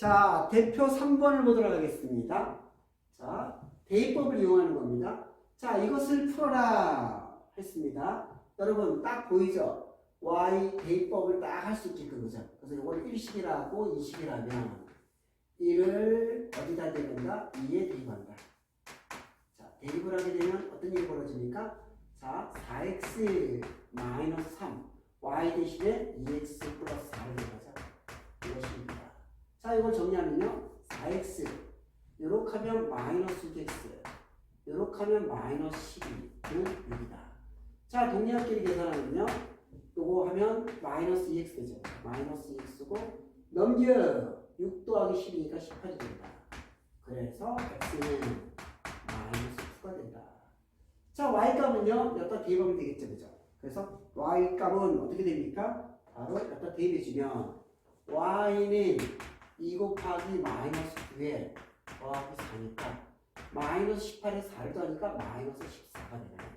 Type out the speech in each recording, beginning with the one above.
자, 대표 3번을 보도록 하겠습니다. 자, 대입법을 이용하는 겁니다. 자, 이것을 풀어라 했습니다. 여러분 딱 보이죠? y 대입법을 딱 할 수 있게끔 그죠? 그래서 이걸 1식이라고 2식이라면 1을 어디다 대입한다? 2에 대입한다. 자, 대입을 하게 되면 어떤 일이 벌어집니까? 자, 4x 마이너스 3 y 대신에 2x 플러스 4를 대입하자. 이것입니다. 자, 이걸 정리하면요. 4x 요렇게 하면 마이너스 6x 요렇게 하면 마이너스 12는 6이다. 자, 동리학끼리 계산하면요. 요거 하면 마이너스 2x 되죠. 마이너스 2x고 넘겨 6 더하기 12니까 18이 된다. 그래서 x는 마이너스 9가 된다. 자, y 값은요. 여기다 대입하면 되겠죠. 그죠? 그래서 y 값은 어떻게 됩니까? 바로 여기다 대입해주면 y는 2 곱하기 마이너스 9에 더하기 4니까 마이너스 18에 4를 더하니까 마이너스 14가 되나요?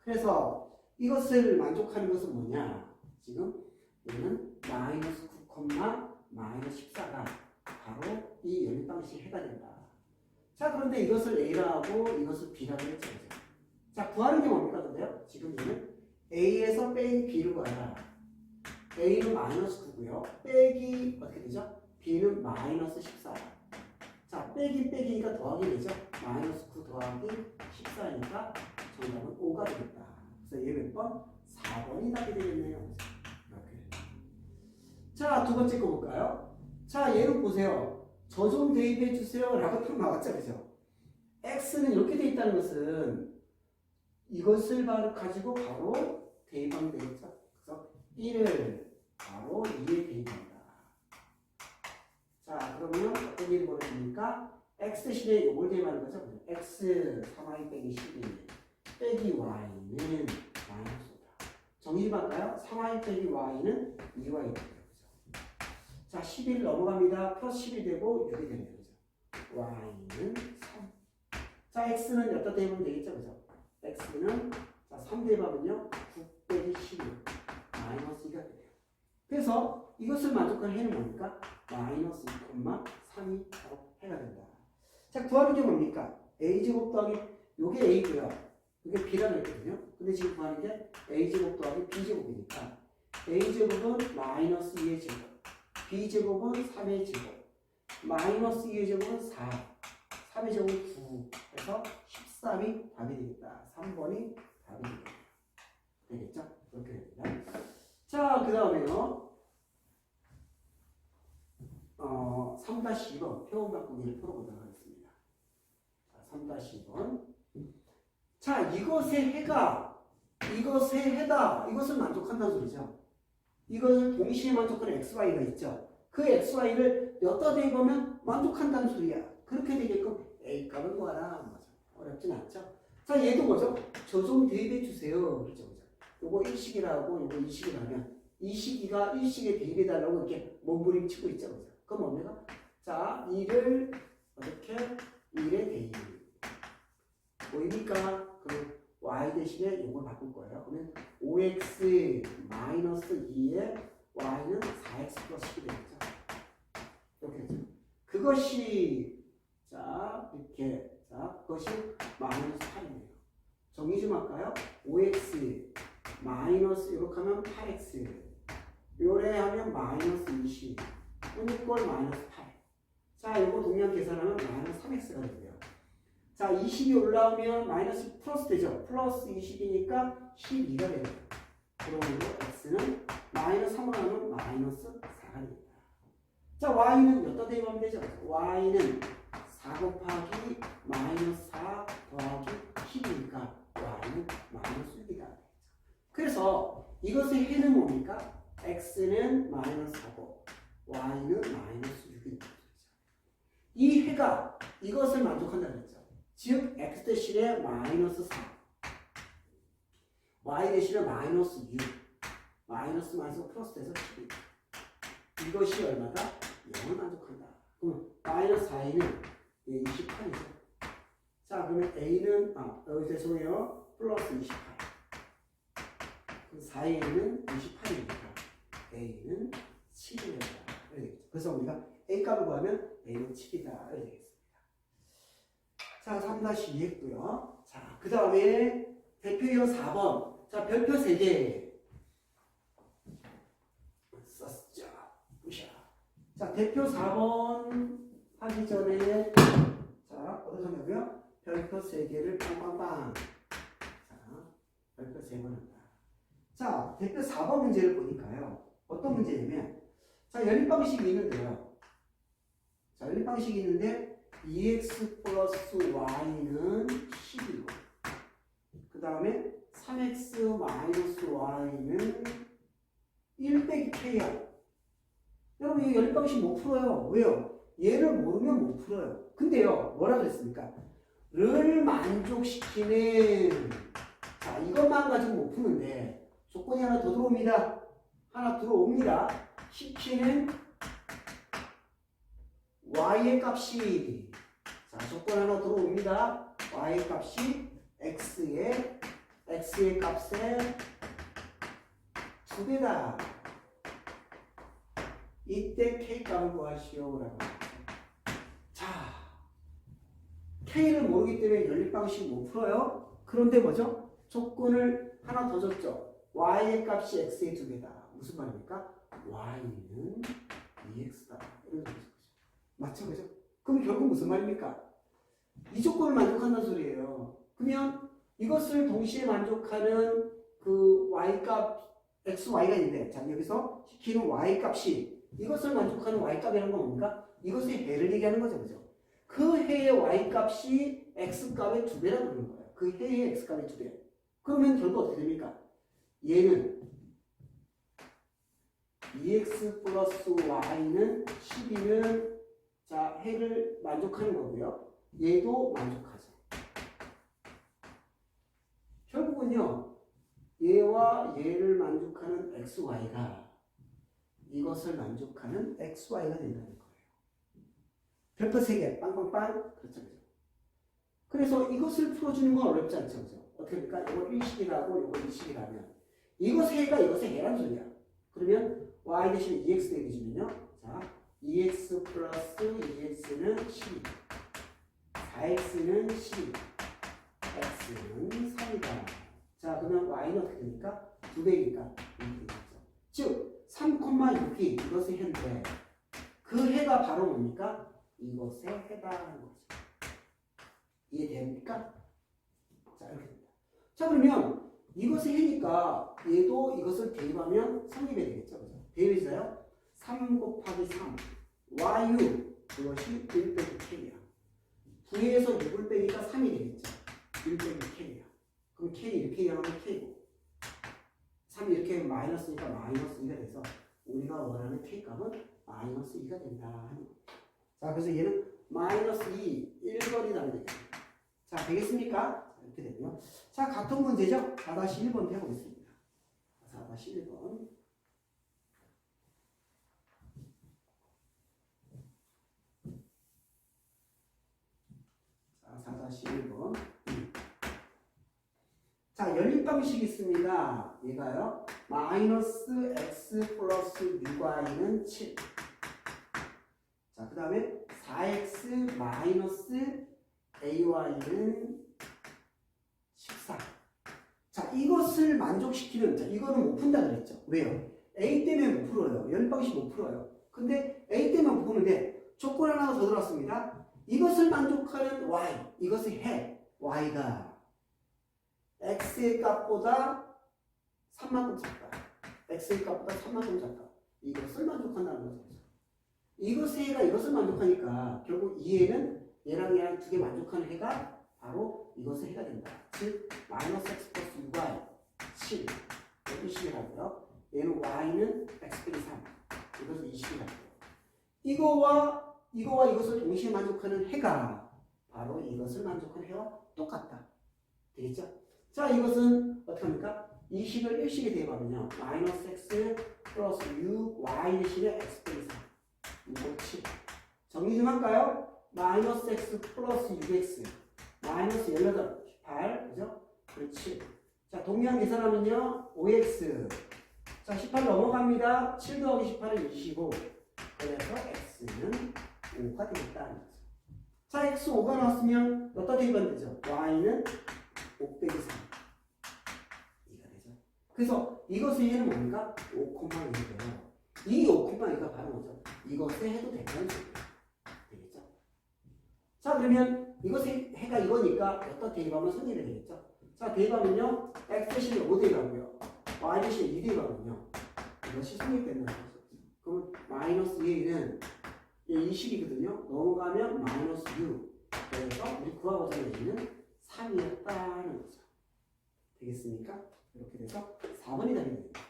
그래서 이것을 만족하는 것은 뭐냐? 지금 얘는 마이너스 9, 마이너스 14가 바로 이 연립 방식에 해가 된다. 자 그런데 이것을 A라고 이것을 B라고 했죠. 자 구하는 게 뭡니까 근데요? 지금 얘는 A에서 빼기 B를 구하라. A는 마이너스 9고요. 빼기 어떻게 되죠? B는 마이너스 14. 자 빼기 빼기니까 더하기 되죠? 마이너스 9 더하기 14니까 정답은 5가 되겠다. 그래서 얘 몇 번? 4번이 답이 되겠네요. 이렇게. 자, 두 번째 거 볼까요? 자, 얘를 보세요. 저 좀 대입해 주세요. 라고 딱 나왔죠. 그죠? x는 이렇게 돼 있다는 것은 이것을 가지고 바로 대입하면 되겠죠. 그래서 1을 바로 2에 대입한다. 자, 그러면 어떤 일이 벌어집니까? x 대신에 이걸 대입하는 거죠. x 3y 빼기 12 빼기 y는 마이너스 5다. 정리 좀 할까요? 3y 빼기 y는 2y 되죠. 자, 11 넘어갑니다. 플러스 10이 되고 6이 되네요. 그죠? y는 3. 자, x는 여기다 대입하면 되겠죠. 그죠? x는 자, 3 대입하면요. 9 빼기 16 마이너스 2가 돼요. 그래서 이것을 만족한 해는 뭡니까? 마이너스 2,3이 바로 해가 된다. 자, 구하는 게 뭡니까? a제곱 더하기 요게 a고요. 이게 b라고 했거든요. 근데 지금 구하는 게 a제곱 더하기 b제곱이니까 a제곱은 마이너스 2의 제곱 b제곱은 3의 제곱 마이너스 2의 제곱은 4 3의 제곱은 9 그래서 13이 답이 되겠다. 3번이 답이 되겠다. 되겠죠? 그렇게 됩니다. 자, 그 다음에요. 어, 3-2번 표현 바꾸기를 풀어보도록 하겠습니다. 자, 3-2번. 자, 이것의 해가 이것의 해다. 이것을 만족한다는 소리죠. 이것을 동시에 만족하는 XY가 있죠. 그 XY를 여기다 대입하면 만족한다는 소리야. 그렇게 되게끔 A 값을 구하라. 어렵진 않죠. 자, 얘도 뭐죠? 저 좀 대입해 주세요. 그죠? 그죠? 요거 1식이라고 요거 2식이라면 2식이가 1식에 대입해달라고 이렇게 몸부림치고 있죠. 그럼 뭡니까? 자, 2를 어떻게 1에 대입. 보입니까? 그 y 대신에 요걸 바꿀 거예요. 그러면 5x 마이너스 2에 y는 4x 플러스 10이 되겠죠. 이렇게 되죠. 그것이 자 이렇게 자 그것이 마이너스 8이네요. 정리 좀 할까요? 5x 마이너스 이렇게 하면 8x 요래 하면 마이너스 20 이꼴 마이너스 8. 자 이거 동량 계산하면 마이너스 3x가 되고요. 자, 20이 올라오면 마이너스 플러스 되죠. 플러스 20이니까 12가 돼요. 그러므로 x는 마이너스 3으로 하면 마이너스 4가 됩니다. 자, y는 몇다 대입하면 되죠. y는 4 곱하기 마이너스 4 더하기 10이니까 y는 마이너스 6이다. 그래서 이것의 해는 뭡니까? x는 마이너스 4고 y는 마이너스 6이 되죠. 이 해가 이것을 만족한다는 거죠. 즉 x 대신에 마이너스 4 y 대신에 마이너스 6 마이너스 마이너스 플러스 돼서 12 이것이 얼마다? 0을 만족한다 그럼 마이너스 4는 28이죠 자 그러면 a는 아 여기 죄송해요 플러스 28 그럼 4a는 28이니까 a는 7이 된다 이렇게 되겠죠. 그래서 우리가 A 값을 구하면 A는 7이다. 이렇게 되겠습니다. 자, 3-2 했고요. 자, 그 다음에 대표이어 4번. 자, 별표 3개. 썼죠. 부샤. 자, 대표 4번 하기 전에 자, 어떤 정답이요? 별표 3개를 빵빵빵. 자, 별표 3번 한다. 자, 대표 4번 문제를 보니까요. 어떤 문제냐면 자, 연립 방식이 있는데요. 자, 연립 방식이 있는데 2x 플러스 y는 11이고 그 다음에 3x 마이너스 y는 1 빼기 k야. 여러분 이 연립 방식 못 풀어요. 왜요? 얘를 모르면 못 풀어요. 근데요, 뭐라 그랬습니까? 를 만족시키는 자 이것만 가지고 못 푸는데 조건이 하나 더 들어옵니다. 하나 들어옵니다. 시키는 y의 값이 자 조건 하나 들어옵니다. y의 값이 x의 x의 값의 두 배다. 이때 k 값을 구하시오라고. 자, k를 모르기 때문에 연립 방식 못 풀어요. 그런데 뭐죠? 조건을 하나 더 줬죠. Y의 값이 x의 두 배다. 무슨 말입니까? y는 2x다. 이런 소리죠. 맞죠, 그죠? 그럼 결국 무슨 말입니까? 이 조건을 만족한다는 소리예요. 그러면 이것을 동시에 만족하는 그 y 값 x, y가 있는데, 자 여기서 시키는 y 값이 이것을 만족하는 y 값이라는 건 뭡니까? 이것의 해를 얘기하는 거죠, 그죠? 그 해의 y 값이 x 값의 두 배라고 그러는 거예요. 그 해의 x 값의 두 배. 그러면 결국 어떻게 됩니까? 얘는 2x 플러스 y는 12는 자 해를 만족하는 거고요. 얘도 만족하죠. 결국은요. 얘와 얘를 만족하는 xy가 이것을 만족하는 xy가 된다는 거예요. 별표 3개 빵빵빵 그렇죠 그죠. 그래서 이것을 풀어주는 건 어렵지 않죠 그죠. 어떻게 합니까? 이거 1식이라고 이거 2식이라면 이것의 해가 이것의 해란 소리야. 그러면 y 대신 2x 대비주면요. 자 2x 플러스 2x는 12 4x는 12 x는 3이다. 자 그러면 y는 어떻게 됩니까? 두 배니까 이렇게 되겠죠. 즉 3,6이 이것의 해인데 그 해가 바로 뭡니까? 이것의 해당하는 거죠. 이해됩니까? 자 이렇게 됩니다. 자 그러면 이것의 해니까 얘도 이것을 대입하면 성립이 되겠죠. 그죠? 대입이잖아요. 3 곱하기 3 YU 그것이 1 빼기 K야. 9에서 6을 빼니까 3이 되겠죠. 1 빼기 K야. 그럼 K 이렇게 이하면 K고 3 이렇게 하면 마이너스니까 마이너스 2가 돼서 우리가 원하는 K 값은 마이너스 2가 된다. 자 그래서 얘는 마이너스 2 1번이 나면 되겠습니다. 자 되겠습니까? 자, 이렇게 되고요. 자 같은 문제죠? 4-1번 해보겠습니다. 4-1번 자 4-1번 자, 연립 방식이 있습니다. 얘가요. 마이너스 x 플러스 6y는 7. 자, 그 다음에 4x 마이너스 ay는 14. 자, 이것을 만족시키는, 자, 이거는 못 푼다 그랬죠. 왜요? a 때문에 못 풀어요. 연립 방식 못 풀어요. 근데 a 때문에 못 푸는데 조건 하나 더 들어왔습니다. 이것을 만족하는 y, 이것의 해, y가 x의 값보다 3만큼 작다. x의 값보다 3만큼 작다. 이것을 만족한다는 거죠. 이것의 해가 이것을 만족하니까 결국 이 해는 얘랑 얘랑 두 개 만족하는 해가 바로 이것의 해가 된다. 즉 마이너스 x 플러스 6y 7 이것도 10이라고요. 얘는 y는 x 빼기 3 이것은 20이라고요. 이거와 이거와 이것을 동시에 만족하는 해가 바로 이것을 만족하는 해와 똑같다. 되겠죠? 자, 이것은 어떻게 합니까? 2식을 1식에 대입하면요. 마이너스 x 플러스 6 y 대신에 x 빼기 3. 6, 7. 정리 좀 할까요? 마이너스 x 플러스 6x. 마이너스 18, 18. 그죠? 그렇지. 자, 동량 계산하면요. 5x. 자, 18 넘어갑니다. 7 더하기 18은 25. 그래서 x는 5가 되겠다는 거죠. 자, x 5가 나왔으면 어디다 대입하면 되죠? y는 5 빼기 3. 2가 되죠. 그래서 이것의 해는 뭡니까? 5,2고요. 이 5,2가 바로 뭐죠? 이것의 해도 된다는 소리예요. 그러면 이것의 해가 이거니까 어디다 대입하면 성립이 되겠죠? 자, 대입하면요. x 대신에 5 대입하고요. y 대신에 2 대입하면요. 이것이 성립된다는 거죠. 그럼 마이너스 2는 20이거든요. 넘어가면 마이너스 6. 그래서 우리 구하고자 얘는 3이었다는 거죠. 되겠습니까? 이렇게 돼서 4번이 답이 됩니다.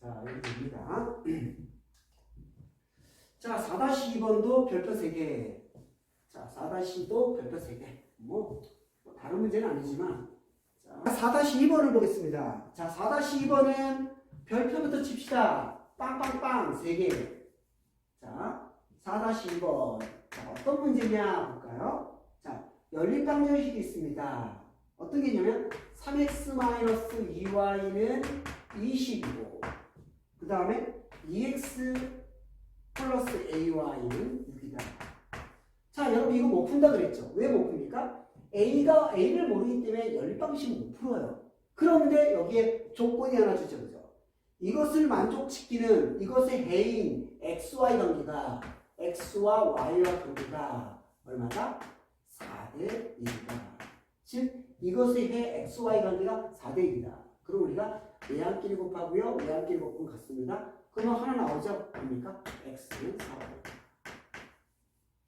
자, 이렇게 됩니다. 자, 4-2번도 별표 3개. 자, 4-2도 별표 3개. 뭐, 뭐 다른 문제는 아니지만. 자, 4-2번을 보겠습니다. 자, 4-2번은 별표부터 칩시다. 빵빵빵 3개. 자, 4-2번. 자, 어떤 문제냐 볼까요? 자, 연립방정식이 있습니다. 어떤 게 있냐면 3x-2y는 20이고 그 다음에 2x 플러스 ay는 6이다. 자, 여러분 이거 못 푼다 그랬죠? 왜 못 풉니까? a가 a를 모르기 때문에 연립방식 못 풀어요. 그런데 여기에 조건이 하나 주죠, 그죠? 이것을 만족시키는 이것의 해인 xy 관계가 x와 y와 관계가 얼마다? 4대 1이다. 즉 이것의 해 xy 관계가 4대 1이다. 그럼 우리가 외항끼리 곱하고요. 외항끼리 곱하면 같습니다. 그러면 하나 나오죠? 뭡니까? x는 4y.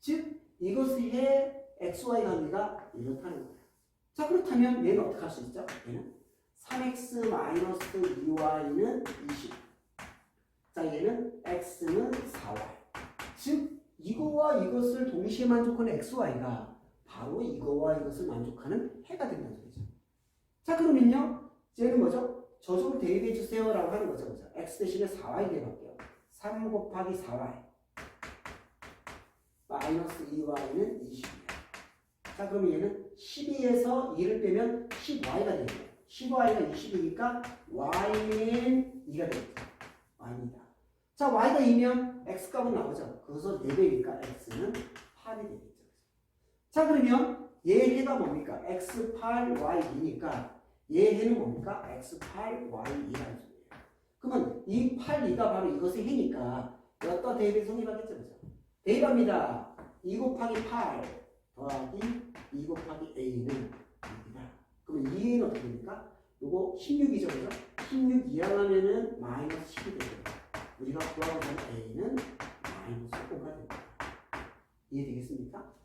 즉 이것의 해 xy 관계가 이렇다는 거예요. 자 그렇다면 얘는 어떻게 할 수 있죠? 얘는 3x-2y는 20. 자, 얘는 x는 4y. 즉, 이거와 이것을 동시에 만족하는 xy가 바로 이거와 이것을 만족하는 해가 된다는 소리죠. 자, 그러면요. 얘는 뭐죠? 저쪽으로 대입해 주세요라고 하는 거죠. 그죠? x 대신에 4y 대입할게요. 3 곱하기 4y. 마이너스 2y는 20이에요. 자, 그러면 얘는 12에서 2를 빼면 10y가 되겠네요. 15y가 20이니까 y는 2가 되겠죠. y입니다. 자, y가 2면 x 값은 나오죠. 그것을 4배니까 x는 8이 되겠죠. 자, 그러면 얘 해가 뭡니까? x8, y2니까 얘 해는 뭡니까? x8, y2라는 소리예요. 그러면 이 8, 2가 바로 이것의 해니까 여기다 대입에 성립하겠죠. 그죠? 대입합니다. 2 곱하기 8 더하기 2 곱하기 a는 6이다. 그러면 2는 어떻게 됩니까? 요거 16이죠, 그죠? 16 이항하면은 마이너스 10이 되죠. 우리가 구하고 있는 a는 마이너스 5가 됩니다. 이해되겠습니까?